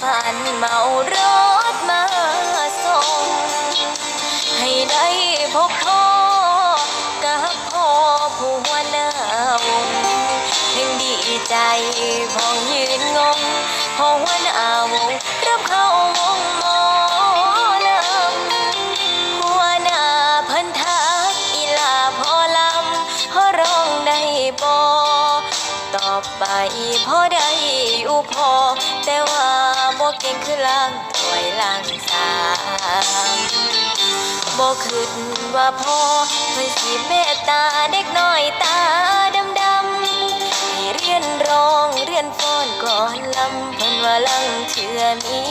ฝันเมารถมาส่ง ให้ได้พบพ่อกับพ่อผู้หัวหน้าวงเพ่งดีใจพองยืนงงพ่อหัวหน้าวงรับเข้าวงมอลำหัวหน้าพันทักอีลาพอลำพอร้องได้บอต่อไปพอได้อยู่พอ คือล่างถอยล่างสามบ่คิดว่าพ่อเพิ่นสิเมตตาเด็กน้อยตาดำดำให้เรียนร้องเรียนฟ้อนก่อนลำเพิ่นว่าลังเชื่อมี